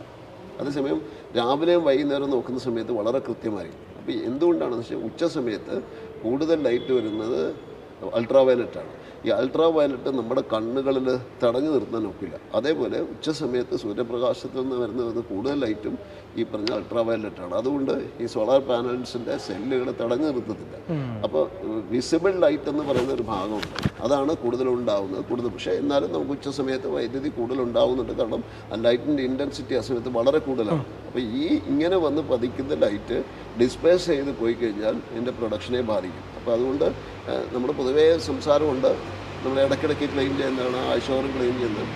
അതേസമയം രാവിലെയും വൈകുന്നേരം നോക്കുന്ന സമയത്ത് വളരെ കൃത്യമായിരിക്കും. അപ്പോൾ എന്തുകൊണ്ടാണെന്ന് വെച്ചാൽ ഉച്ച സമയത്ത് കൂടുതൽ ലൈറ്റ് വരുന്നത് അൾട്രാ വയലറ്റാണ് ഈ അൾട്രാ വയലറ്റ് നമ്മുടെ കണ്ണുകളിൽ തടഞ്ഞു നിർത്താൻ ഒക്കില്ല. അതേപോലെ ഉച്ച സമയത്ത് സൂര്യപ്രകാശത്തിൽ നിന്ന് വരുന്ന കൂടുതൽ ലൈറ്റും ഈ പറഞ്ഞ അൾട്രാ വയലറ്റാണ് അതുകൊണ്ട് ഈ സോളാർ പാനൽസിന്റെ സെല്ലുകൾ തടഞ്ഞു നിർത്തത്തില്ല. അപ്പോൾ വിസിബിൾ ലൈറ്റ് എന്ന് പറയുന്ന ഒരു ഭാഗമുണ്ട്. അതാണ് കൂടുതലുണ്ടാവുന്നത്. കൂടുതൽ പക്ഷേ എന്നാലും നമുക്ക് ഉച്ച സമയത്ത് വൈദ്യുതി കൂടുതൽ ഉണ്ടാവുന്നുണ്ട് കാരണം ആ ലൈറ്റിന്റെ ഇന്റൻസിറ്റി ആ സമയത്ത് വളരെ കൂടുതലാണ്. അപ്പോൾ ഈ ഇങ്ങനെ വന്ന് പതിക്കുന്ന ലൈറ്റ് ഡിസ്പേസ് ചെയ്ത് പോയി കഴിഞ്ഞാൽ ഇതിന്റെ പ്രൊഡക്ഷനെ ബാധിക്കും. അപ്പോൾ അതുകൊണ്ട് നമ്മുടെ പൊതുവേ സംസാരമുണ്ട്. നമ്മൾ ഇടയ്ക്കിടയ്ക്ക് ക്ലെയിം ചെയ്യുന്നതാണ് ആഴ്ചോറും ക്ലെയിം ചെയ്യുന്നത്.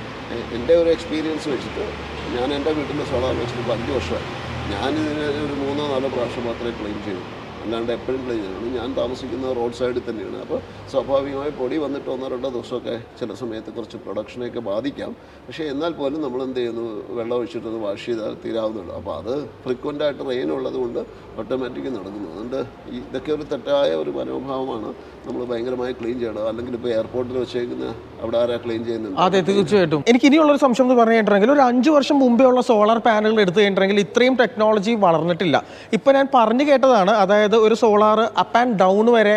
എന്റെ ഒരു എക്സ്പീരിയൻസ് വെച്ചിട്ട് ഞാൻ എന്റെ വീട്ടിന്റെ സോളാർ വെച്ചിട്ട് ഇപ്പോൾ അഞ്ച് വർഷമായി. ഞാനിതിന് ഒരു മൂന്നോ നാലോ പ്രാവശ്യം മാത്രമേ ക്ലെയിം ചെയ്യൂ. അല്ലാണ്ട് എപ്പോഴും ക്ലെയിം ചെയ്യുന്നു ഞാൻ താമസിക്കുന്നത് റോഡ് സൈഡിൽ തന്നെയാണ്. അപ്പോൾ സ്വാഭാവികമായി പൊടി വന്നിട്ട് ഒന്നോ രണ്ടോ ദിവസമൊക്കെ ചില സമയത്ത് കുറച്ച് പ്രൊഡക്ഷനെയൊക്കെ ബാധിക്കാം. പക്ഷേ എന്നാൽ പോലും നമ്മൾ എന്ത് ചെയ്യുന്നു? വെള്ളം ഒഴിച്ചിട്ടൊന്ന് വാഷ് ചെയ്താൽ തീരാവുന്നുള്ളൂ അപ്പോൾ അത് ഫ്രീക്വന്റ് ആയിട്ട് റെയിൻ ഉള്ളതുകൊണ്ട് ഓട്ടോമാറ്റിക് നടക്കുന്നു. അതുകൊണ്ട് ഇതൊക്കെ ഒരു തെറ്റായ ഒരു മനോഭാവമാണ് നമ്മൾ ഭയങ്കരമായി ക്ലീൻ ചെയ്യണം അല്ലെങ്കിൽ ഇപ്പോൾ എയർപോർട്ടിൽ വെച്ചേക്കുന്ന അവിടെ ആരാ ക്ലെയിം ചെയ്യുന്നുണ്ട് അതെ തീർച്ചയായിട്ടും. എനിക്ക് ഇനിയുള്ള ഒരു സംശയം എന്ന് പറഞ്ഞു കഴിഞ്ഞിട്ടുണ്ടെങ്കിൽ ഒരു അഞ്ച് വർഷം മുമ്പേ ഉള്ള സോളാർ പാനലുകൾ എടുത്തു കഴിഞ്ഞിട്ടുണ്ടെങ്കിൽ ഇത്രയും ടെക്നോളജി വളർന്നിട്ടില്ല. ഇപ്പം ഞാൻ പറഞ്ഞു കേട്ടതാണ് അതായത് ഒരു സോളാർ അപ്പ് ആൻഡ് ഡൗൺ വരെ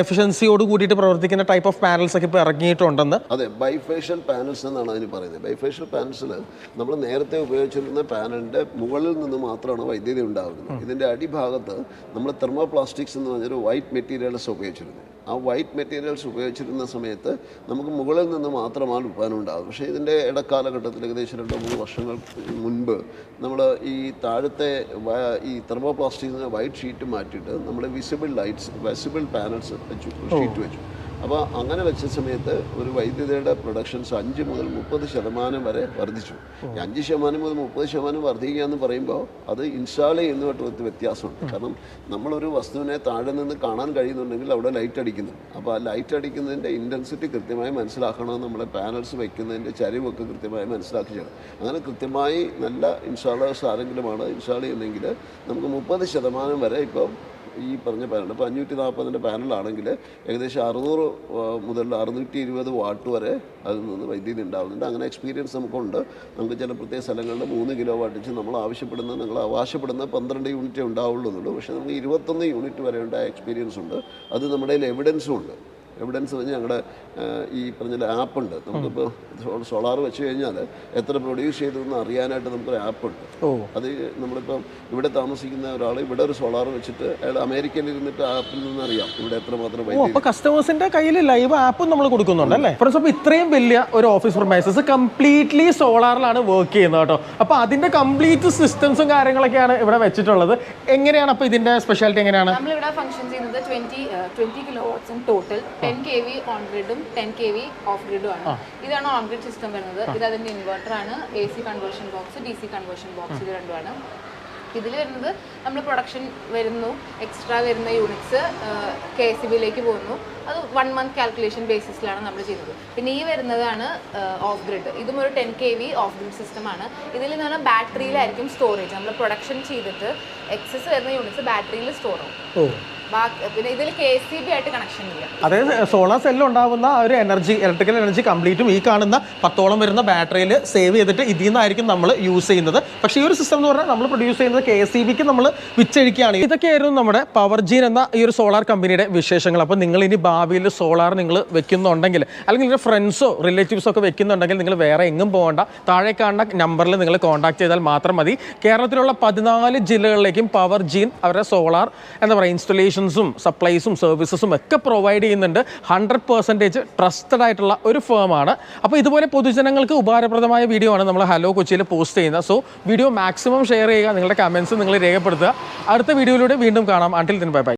എഫിഷ്യൻസിയോട് കൂടിയിട്ട് പ്രവർത്തിക്കുന്ന ടൈപ്പ് ഓഫ് പാനൽസ് ഒക്കെ ഇപ്പോൾ ഇറങ്ങിയിട്ടുണ്ടെന്ന്. അതെ ബൈഫേഷ്യൽ പാനൽസ് എന്നാണ് അതിന് പറയുന്നത്. ബൈഫേഷ്യൽ പാനൽസിൽ നമ്മൾ നേരത്തെ ഉപയോഗിച്ചിരുന്ന പാനലിന്റെ മുകളിൽ നിന്ന് മാത്രമാണ് വൈദ്യുതി ഉണ്ടാകുന്നത് ഇതിന്റെ അടിഭാഗത്ത് നമ്മൾ തെർമോപ്ലാസ്റ്റിക്സ് എന്ന് പറഞ്ഞൊരു വൈറ്റ് മെറ്റീരിയൽസ് ഉപയോഗിച്ചിരുന്നത്. ആ വൈറ്റ് മെറ്റീരിയൽസ് ഉപയോഗിച്ചിരുന്ന സമയത്ത് നമുക്ക് മുകളിൽ നിന്ന് മാത്രമാണ് ഉൽപ്പാദനം ഉണ്ടാകുന്നത് പക്ഷേ ഇതിന്റെ ഇടക്കാലഘട്ടത്തിൽ ഏകദേശം രണ്ടോ മൂന്ന് വർഷങ്ങൾ മുൻപ് നമ്മൾ ഈ താഴത്തെ ഈ ഈ തെർമോപ്ലാസ്റ്റിക്കിന് വൈറ്റ് ഷീറ്റ് മാറ്റിയിട്ട് നമ്മൾ വിസിബിൾ ലൈറ്റ്സ് വിസിബിൾ പാനൽസ് വെച്ചു ഷീറ്റ് വെച്ചു. അപ്പോൾ അങ്ങനെ വെച്ച സമയത്ത് ഒരു വൈദ്യുതിയുടെ പ്രൊഡക്ഷൻസ് അഞ്ച് മുതൽ മുപ്പത് ശതമാനം വരെ വർദ്ധിച്ചു. അഞ്ച് ശതമാനം മുതൽ മുപ്പത് ശതമാനം വർദ്ധിക്കുക എന്ന് പറയുമ്പോൾ അത് ഇൻസ്റ്റാൾ ചെയ്യുന്നതായിട്ട് വ്യത്യാസമുണ്ട്. കാരണം നമ്മളൊരു വസ്തുവിനെ താഴെ നിന്ന് കാണാൻ കഴിയുന്നുണ്ടെങ്കിൽ അവിടെ ലൈറ്റ് അടിക്കുന്നു. അപ്പോൾ ആ ലൈറ്റ് അടിക്കുന്നതിന്റെ ഇന്റൻസിറ്റി കൃത്യമായി മനസ്സിലാക്കണം നമ്മളെ പാനൽസ് വയ്ക്കുന്നതിന്റെ ചരിവൊക്കെ കൃത്യമായി മനസ്സിലാക്കി ചെയ്യണം അങ്ങനെ കൃത്യമായി നല്ല ഇൻസ്റ്റാളേഴ്സ് ആരെങ്കിലുമാണ് ഇൻസ്റ്റാൾ ചെയ്യുന്നതെങ്കിൽ നമുക്ക് മുപ്പത് ശതമാനം വരെ ഇപ്പോൾ ഈ പറഞ്ഞ പാനൽ ഇപ്പോൾ അഞ്ഞൂറ്റി നാൽപ്പതിന്റെ പാനലാണെങ്കിൽ ഏകദേശം അറുന്നൂറ് മുതൽ അറുന്നൂറ്റി ഇരുപത് വാട്ട് വരെ അതിൽ നിന്ന് വൈദ്യുതി ഉണ്ടാകുന്നുണ്ട് അങ്ങനെ എക്സ്പീരിയൻസ് നമുക്കുണ്ട്. നമുക്ക് ചില പ്രത്യേക സ്ഥലങ്ങളിൽ മൂന്ന് കിലോ വാട്ട് വെച്ച് നമ്മൾ ആവശ്യപ്പെടുന്ന നിങ്ങൾ ആവശ്യപ്പെടുന്ന പന്ത്രണ്ട് യൂണിറ്റേ ഉണ്ടാവുള്ളൂ എന്നുള്ളൂ. പക്ഷേ നമുക്ക് ഇരുപത്തൊന്ന് യൂണിറ്റ് വരെ ഉണ്ടായ എക്സ്പീരിയൻസ് ഉണ്ട്. അത് നമ്മുടെ കയ്യിൽ എവിഡൻസും ഉണ്ട്. എവിഡൻസ് വെച്ച് ഞങ്ങളുടെ ഈ പറഞ്ഞ ആപ്പുണ്ട് നമുക്കിപ്പോൾ സോളാർ വെച്ച് കഴിഞ്ഞാൽ എത്ര പ്രൊഡ്യൂസ് ചെയ്തു എന്ന് അറിയാനായിട്ട് നമുക്കൊരു ആപ്പുണ്ട് ഓ. അത് നമ്മളിപ്പം ഇവിടെ താമസിക്കുന്ന ഒരാൾ ഇവിടെ ഒരു സോളാർ വെച്ചിട്ട് അയാൾ അമേരിക്കയിൽ ഇരുന്നിട്ട് ആപ്പിൽ നിന്ന് അറിയാം ഇവിടെ എത്ര മാത്രം വൈദ്യുതി അപ്പൊ കസ്റ്റമേഴ്സിന്റെ കയ്യിൽ ലൈവ് ആപ്പും നമ്മൾ കൊടുക്കുന്നുണ്ട് അല്ലേ? ഫ്രണ്ട്സ് അപ്പോൾ ഇത്രയും വലിയ ഒരു ഓഫീസ് പ്രൊമൈസസ് കംപ്ലീറ്റ്ലി സോളാറിലാണ് വർക്ക് ചെയ്യുന്നത് കേട്ടോ. അപ്പോൾ അതിന്റെ കംപ്ലീറ്റ് സിസ്റ്റംസും കാര്യങ്ങളൊക്കെയാണ് ഇവിടെ വെച്ചിട്ടുള്ളത്. എങ്ങനെയാണ് അപ്പോൾ ഇതിന്റെ സ്പെഷ്യാലിറ്റി എങ്ങനെയാണ്? നമ്മളിവിടെ ഫംഗ്ഷൻ ചെയ്യുന്നത് twenty twenty kilo വാട്ട്സും total ten K V on ഗ്രിഡും ten K V off ഗ്രിഡും ആണ്. ഇതാണ് ഓൺ ഗ്രിഡ് സിസ്റ്റം വരുന്നത്. ഇത് അതിന്റെ ഇൻവെർട്ടർ ആണ്. A C conversion box D C conversion box ഇത് രണ്ടുമാണ്. ഇതിൽ വരുന്നത് നമ്മൾ പ്രൊഡക്ഷൻ വരുന്നു എക്സ്ട്രാ വരുന്ന യൂണിറ്റ്സ് കെ എസ് ബിയിലേക്ക് പോകുന്നു. അത് വൺ മന്ത് കാൽക്കുലേഷൻ ബേസിസിലാണ് നമ്മൾ ചെയ്യുന്നത്. പിന്നെ ഈ വരുന്നതാണ് ഓഫ് ഗ്രിഡ് ഇതും ഒരു ten K V off grid സിസ്റ്റമാണ് ഇതിൽ എന്ന് പറഞ്ഞാൽ ബാറ്ററിയിലായിരിക്കും സ്റ്റോറേജ് നമ്മൾ പ്രൊഡക്ഷൻ ചെയ്തിട്ട് എക്സസ് വരുന്ന യൂണിറ്റ്സ് ബാറ്ററിയിൽ സ്റ്റോർ ആവും. പിന്നെ സി ആയിട്ട് കണക്ഷൻ ഇല്ല. അതായത് സോളാർ സെല്ലിൽ ഉണ്ടാകുന്ന ഒരു എനർജി ഇലക്ട്രിക്കൽ എനർജി കംപ്ലീറ്റും ഈ കാണുന്ന പത്തോളം വരുന്ന ബാറ്ററിയിൽ സേവ് ചെയ്തിട്ട് ഇതിൽ നിന്നായിരിക്കും നമ്മൾ യൂസ് ചെയ്യുന്നത്. പക്ഷേ ഈ ഒരു സിസ്റ്റം എന്ന് പറഞ്ഞാൽ നമ്മൾ പ്രൊഡ്യൂസ് ചെയ്യുന്നത് കെ ഇ ബിക്ക് നമ്മൾ വിച്ചഴിക്കുകയാണ് ഇതൊക്കെയായിരുന്നു നമ്മുടെ പവർ ജീൻ എന്ന ഈ ഒരു സോളാർ കമ്പനിയുടെ വിശേഷങ്ങൾ. അപ്പോൾ നിങ്ങൾ ഇനി ഭാവിയിൽ സോളാർ നിങ്ങൾ വെക്കുന്നുണ്ടെങ്കിൽ അല്ലെങ്കിൽ നിങ്ങളുടെ ഫ്രണ്ട്സോ റിലേറ്റീവ്സോ ഒക്കെ വെക്കുന്നുണ്ടെങ്കിൽ നിങ്ങൾ വേറെ എങ്ങും പോകണ്ട. താഴെ കാണുന്ന നമ്പറിൽ നിങ്ങൾ കോൺടാക്ട് ചെയ്താൽ മാത്രം മതി. കേരളത്തിലുള്ള പതിനാല് ജില്ലകളിലേക്കും പവർ ജീൻ അവരുടെ സോളാർ എന്താ പറയുക ഇൻസ്റ്റലേഷൻസും സപ്ലൈസും സർവീസസും ഒക്കെ പ്രൊവൈഡ് ചെയ്യുന്നുണ്ട്. ഹൺഡ്രഡ് പെർസെന്റേജ് ട്രസ്റ്റഡ് ആയിട്ടുള്ള ഒരു ഫേമാണ് അപ്പോൾ ഇതുപോലെ പൊതുജനങ്ങൾക്ക് ഉപകാരപ്രദമായ വീഡിയോ ആണ് നമ്മൾ ഹലോ കൊച്ചിയിൽ പോസ്റ്റ് ചെയ്യുന്നത്. സോ വീഡിയോ മാക്സിമം ഷെയർ ചെയ്യുക. നിങ്ങളുടെ കമൻസ് നിങ്ങൾ രേഖപ്പെടുത്തുക. അടുത്ത വീഡിയോയിലൂടെ വീണ്ടും കാണാം. അണ്ടിൽ ദിൻ ബൈ ബൈ